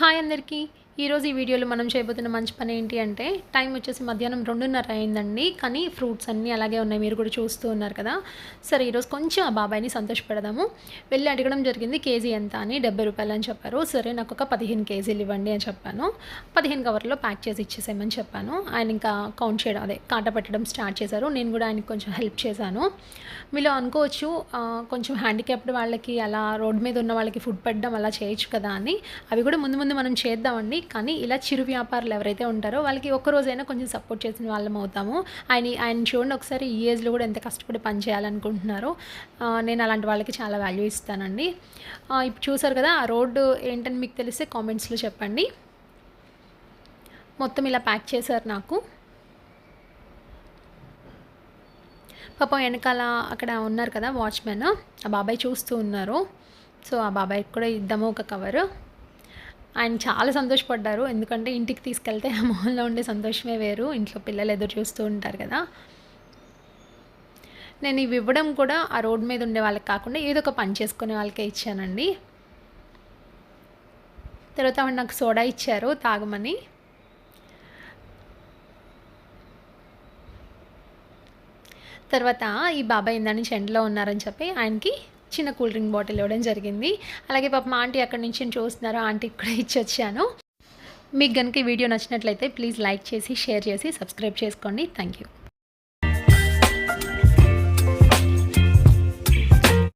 Hi అందరికీ. ఈరోజు ఈ వీడియోలో మనం చేయబోతున్న మంచి పని ఏంటి అంటే టైం వచ్చేసి మధ్యాహ్నం రెండున్నర అయిందండి. కానీ ఫ్రూట్స్ అన్నీ అలాగే ఉన్నాయి. మీరు కూడా చూస్తూ ఉన్నారు కదా. సరే ఈరోజు కొంచెం ఆ బాబాయ్ని సంతోషపెడదాము. వెళ్ళి అడగడం జరిగింది కేజీ ఎంత అని డెబ్బై రూపాయలు అని చెప్పారు. సరే నాకు ఒక పదిహేను కేజీలు ఇవ్వండి అని చెప్పాను. పదిహేను కవర్లో ప్యాక్ చేసి ఇచ్చేసేయమని చెప్పాను. ఆయన ఇంకా కౌంట్ చేయడం అదే కాట పెట్టడం స్టార్ట్ చేశారు. నేను కూడా ఆయనకి కొంచెం హెల్ప్ చేశాను. మీలో అనుకోవచ్చు కొంచెం హ్యాండిక్యాప్డ్ వాళ్ళకి అలా రోడ్ మీద ఉన్న వాళ్ళకి ఫుడ్ పెట్టడం అలా చేయొచ్చు కదా అని. అవి కూడా ముందు ముందు మనం చేద్దామండి. కానీ ఇలా చిరు వ్యాపారులు ఎవరైతే ఉంటారో వాళ్ళకి ఒక్కరోజైనా కొంచెం సపోర్ట్ చేసిన వాళ్ళం అవుతాము. ఆయన ఆయన చూడండి ఒకసారి ఈ ఏజ్లో కూడా ఎంత కష్టపడి పని చేయాలనుకుంటున్నారో. నేను అలాంటి వాళ్ళకి చాలా వాల్యూ ఇస్తానండి. ఇప్పుడు చూసారు కదా ఆ రోడ్డు ఏంటని మీకు తెలిస్తే కామెంట్స్లో చెప్పండి. మొత్తం ఇలా ప్యాక్ చేశారు నాకు. పాపం వెనకాల అక్కడ ఉన్నారు కదా వాచ్మెన్ ఆ బాబాయ్ చూస్తూ ఉన్నారు. సో ఆ బాబాయ్కి కూడా ఇద్దాము ఒక కవరు ఆయన చాలా సంతోషపడ్డారు. ఎందుకంటే ఇంటికి తీసుకెళ్తే ఆ మొహంలో ఉండే సంతోషమే వేరు. ఇంట్లో పిల్లలు ఎదురు చూస్తూ ఉంటారు కదా. నేను ఇవి ఇవ్వడం కూడా ఆ రోడ్ మీద ఉండే వాళ్ళకి కాకుండా ఏదో ఒక పని చేసుకునే వాళ్ళకే ఇచ్చానండి. తర్వాత ఆవిడ నాకు సోడా ఇచ్చారు తాగమని. తర్వాత ఈ బాబాయ్ ఇందని నుంచి ఉన్నారని చెప్పి ఆయనకి చిన్న కూల్ డ్రింక్ బాటిల్ ఇవ్వడం జరిగింది. అలాగే పాప మా ఆంటీ అక్కడి నుంచి చూస్తున్నారో ఆంటీకి కూడా ఇచ్చి వచ్చాను మీకు కనుక వీడియో నచ్చినట్లయితే ప్లీజ్ లైక్ చేసి షేర్ చేసి సబ్స్క్రైబ్ చేసుకోండి. Thank you